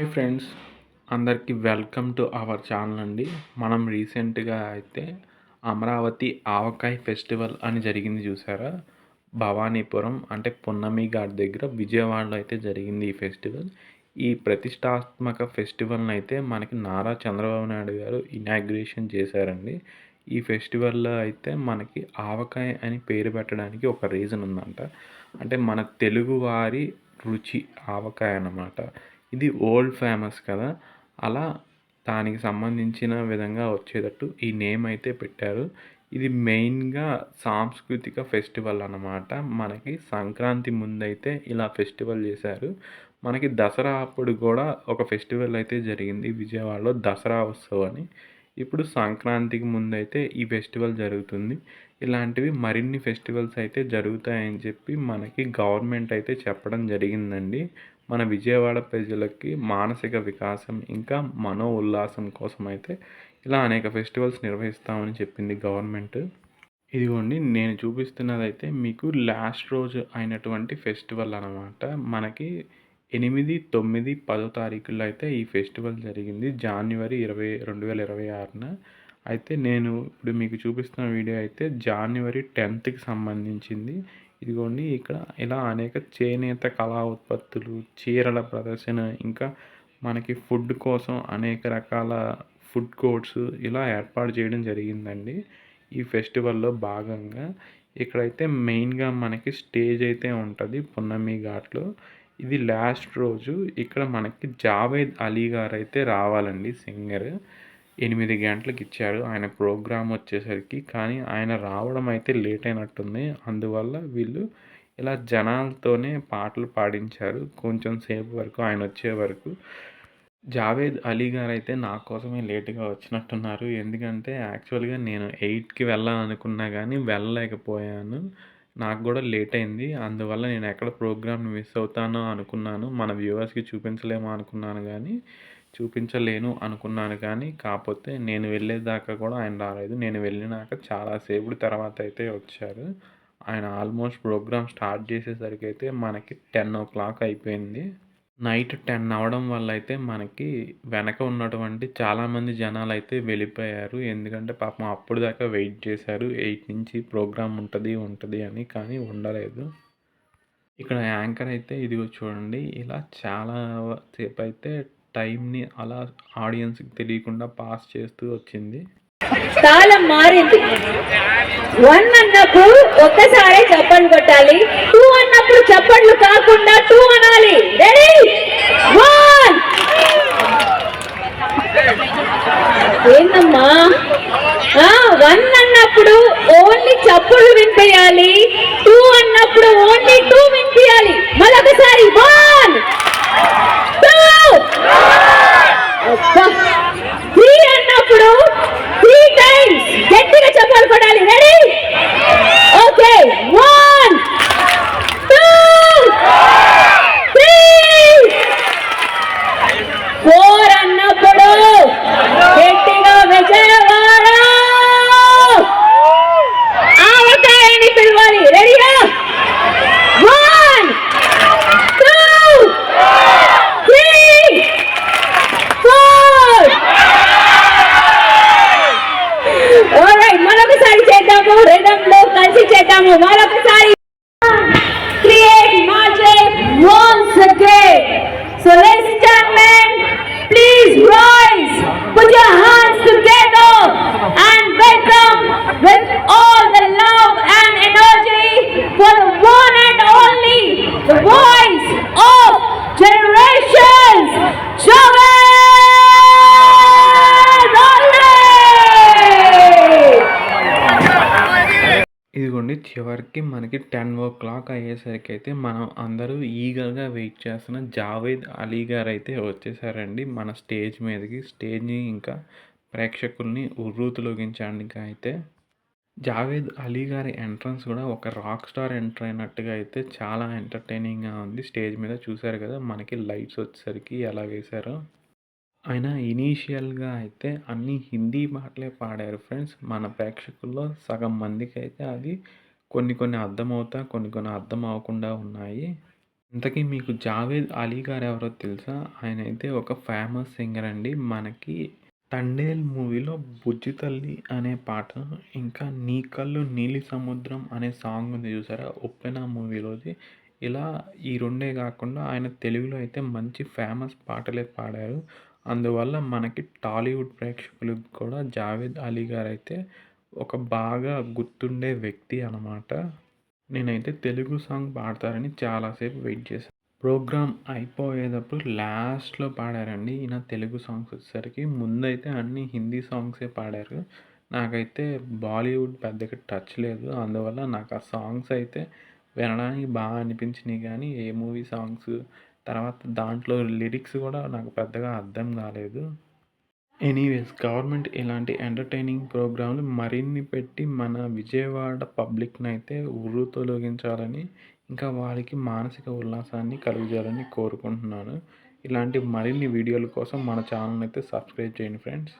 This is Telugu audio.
హాయ్ ఫ్రెండ్స్ అందరికీ వెల్కమ్ టు అవర్ ఛానల్ అండి. మనం రీసెంట్గా అయితే అమరావతి ఆవకాయ ఫెస్టివల్ అని జరిగింది చూసారా? భవానీపురం అంటే పున్నమి ఘాట్ దగ్గర విజయవాడలో అయితే జరిగింది ఈ ఫెస్టివల్. ఈ ప్రతిష్టాత్మక ఫెస్టివల్ని అయితే మనకి నారా చంద్రబాబు నాయుడు గారు ఇనాగ్రేషన్ చేశారండి. ఈ ఫెస్టివల్లో అయితే మనకి ఆవకాయ అని పేరు పెట్టడానికి ఒక రీజన్ ఉందంట. అంటే మన తెలుగువారి రుచి ఆవకాయ అన్నమాట. ఇది ఓల్డ్ ఫేమస్ కదా. అలా దానికి సంబంధించిన విధంగా వచ్చేటట్టు ఈ నేమ్ అయితే పెట్టారు. ఇది మెయిన్గా సాంస్కృతిక ఫెస్టివల్ అన్నమాట. మనకి సంక్రాంతి ముందైతే ఇలా ఫెస్టివల్ చేశారు. మనకి దసరా అప్పుడు కూడా ఒక ఫెస్టివల్ అయితే జరిగింది విజయవాడలో దసరా ఉత్సవం అని. ఇప్పుడు సంక్రాంతికి ముందైతే ఈ ఫెస్టివల్ జరుగుతుంది. ఇలాంటివి మరిన్ని ఫెస్టివల్స్ అయితే జరుగుతాయని చెప్పి మనకి గవర్నమెంట్ అయితే చెప్పడం జరిగిందండి. మన విజయవాడ ప్రజలకి మానసిక వికాసం ఇంకా మనో ఉల్లాసం కోసం అయితే ఇలా అనేక ఫెస్టివల్స్ నిర్వహిస్తామని చెప్పింది గవర్నమెంట్. ఇదిగోండి నేను చూపిస్తున్నదైతే మీకు లాస్ట్ రోజు అయినటువంటి ఫెస్టివల్ అనమాట మనకి ఎనిమిది తొమ్మిది పదో తారీఖుల్లో అయితే ఈ ఫెస్టివల్ జరిగింది. జనవరి ఇరవై రెండు వేల ఇరవై ఆరున. అయితే నేను ఇప్పుడు మీకు చూపిస్తున్న వీడియో అయితే జనవరి టెన్త్కి సంబంధించింది. ఇదిగోండి ఇక్కడ ఇలా అనేక చేనేత కళా ఉత్పత్తులు చీరల ప్రదర్శన ఇంకా మనకి ఫుడ్ కోసం అనేక రకాల ఫుడ్ కోర్ట్స్ ఇలా ఏర్పాటు చేయడం జరిగిందండి. ఈ ఫెస్టివల్లో భాగంగా ఇక్కడైతే మెయిన్గా మనకి స్టేజ్ అయితే ఉంటుంది పున్నమి ఘాట్లో. ఇది లాస్ట్ రోజు. ఇక్కడ మనకి జావేద్ అలీ గారు అయితే రావాలండి సింగర్ ఎనిమిది గంటలకు ఇచ్చాడు ఆయన ప్రోగ్రామ్ వచ్చేసరికి కానీ ఆయన రావడం అయితే లేట్ అయినట్టుంది. అందువల్ల వీళ్ళు ఇలా జనాలతోనే పాటలు పాడించారు. కొంచెం సేపు వరకు ఆయన వచ్చే వరకు. జావేద్ అలీ గారు అయితే నా కోసమే లేట్గా వచ్చినట్టున్నారు. ఎందుకంటే యాక్చువల్గా నేను ఎయిట్కి వెళ్ళాలనుకున్నా కానీ వెళ్ళలేకపోయాను. నాకు కూడా లేట్ అయింది. అందువల్ల నేను ఎక్కడ ప్రోగ్రామ్ మిస్ అవుతానో అనుకున్నాను. మన వ్యూవర్స్కి చూపించలేమో అనుకున్నాను కానీ చూపించలేను అనుకున్నాను కానీ కాకపోతే నేను వెళ్ళేదాకా కూడా ఆయన రాలేదు. నేను వెళ్ళినాక చాలాసేపు తర్వాత అయితే వచ్చారు. ఆయన ఆల్మోస్ట్ ప్రోగ్రామ్ స్టార్ట్ చేసేసరికి అయితే మనకి టెన్ ఓ క్లాక్ అయిపోయింది. నైట్ టెన్ అవ్వడం వల్ల అయితే మనకి వెనక ఉన్నటువంటి చాలామంది జనాలు అయితే వెళ్ళిపోయారు. ఎందుకంటే పాపం అప్పుడు దాకా వెయిట్ చేశారు. ఎయిట్ నుంచి ప్రోగ్రామ్ ఉంటుంది ఉంటుంది అని కానీ ఉండలేదు. ఇక్కడ యాంకర్ అయితే ఇదిగో చూడండి ఇలా చాలా సేపు అయితే టైంని అలా ఆడియన్స్కి తెలియకుండా పాస్ చేస్తూ వచ్చింది. కాలం మారింది. వన్ అన్నప్పుడు ఒక్కసారి చప్పట్లు కొట్టాలి. టూ అన్నప్పుడు చప్పట్లు కాకుండా టూ అనాలి. రెడీ వన్ ఏంటమ్మా వన్ అన్నప్పుడు ఓన్లీ చప్పుళ్ళు వినిపించాలి టూ అన్నప్పుడు ఓన్లీ టూ వినిపించాలి మళ్ళొకసారి one. Create magic once again. So let's ఇదిగోండి చివరికి మనకి టెన్ ఓ క్లాక్ అయ్యేసరికి అయితే మనం అందరూ ఈగర్గా వెయిట్ చేస్తున్న జావేద్ అలీ గారు అయితే వచ్చేసారండి. మన స్టేజ్ మీదకి. స్టేజ్ని ఇంకా ప్రేక్షకుల్ని ఉర్రూతులోగించడానికి అయితే జావేద్ అలీ గారి ఎంట్రన్స్ కూడా ఒక రాక్ స్టార్ ఎంటర్ అయినట్టుగా అయితే చాలా ఎంటర్టైనింగ్గా ఉంది. స్టేజ్ మీద చూశారు కదా మనకి లైట్స్ వచ్చేసరికి ఎలా వేశారో. ఆయన ఇనీషియల్గా అయితే అన్ని హిందీ పాటలే పాడారు ఫ్రెండ్స్ మన ప్రేక్షకుల్లో సగం మందికి అయితే అది కొన్ని కొన్ని అర్థమవుతా కొన్ని కొన్ని అర్థం అవ్వకుండా ఉన్నాయి ఇంతకీ మీకు జావేద్ అలీ గారు ఎవరో తెలుసా? ఆయన అయితే ఒక ఫేమస్ సింగర్ అండి. మనకి 'తండేల్' మూవీలో 'బుజ్జి తల్లి' అనే పాట, ఇంకా 'నీ కళ్ళు నీలి సముద్రం' అనే సాంగ్ ఉంది చూసారా? 'ఉప్పెన' మూవీలోది. ఇలా ఈ రెండే కాకుండా ఆయన తెలుగులో అయితే మంచి ఫేమస్ పాటలే పాడారు. అందువల్ల మనకి టాలీవుడ్ ప్రేక్షకులకు కూడా జావేద్ అలీ గారు అయితే ఒక బాగా గుర్తుండే వ్యక్తి అనమాట. నేనైతే తెలుగు సాంగ్ పాడతారని చాలాసేపు వెయిట్ చేశాను ప్రోగ్రామ్ అయిపోయేటప్పుడు లాస్ట్‌లో పాడారండి ఈయన తెలుగు సాంగ్స్ వచ్చేసరికి. ముందైతే అన్ని హిందీ సాంగ్సే పాడారు. నాకైతే బాలీవుడ్ పెద్దగా టచ్ లేదు. అందువల్ల నాకు ఆ సాంగ్స్ అయితే వినడానికి బాగా అనిపించినాయి కానీ ఏ మూవీ సాంగ్స్, తర్వాత దాంట్లో లిరిక్స్ కూడా నాకు పెద్దగా అర్థం కాలేదు ఎనీవేస్ గవర్నమెంట్ ఇలాంటి ఎంటర్‌టైనింగ్ ప్రోగ్రాంలు మరిన్ని పెట్టి మన విజయవాడ పబ్లిక్ని అయితే ఉర్రు తొలగించాలని ఇంకా వారికి మానసిక ఉల్లాసాన్ని కలుగజేయాలని కోరుకుంటున్నాను. ఇలాంటి మరిన్ని వీడియోల కోసం మన ఛానెల్‌నైతే సబ్స్క్రైబ్ చేయండి ఫ్రెండ్స్.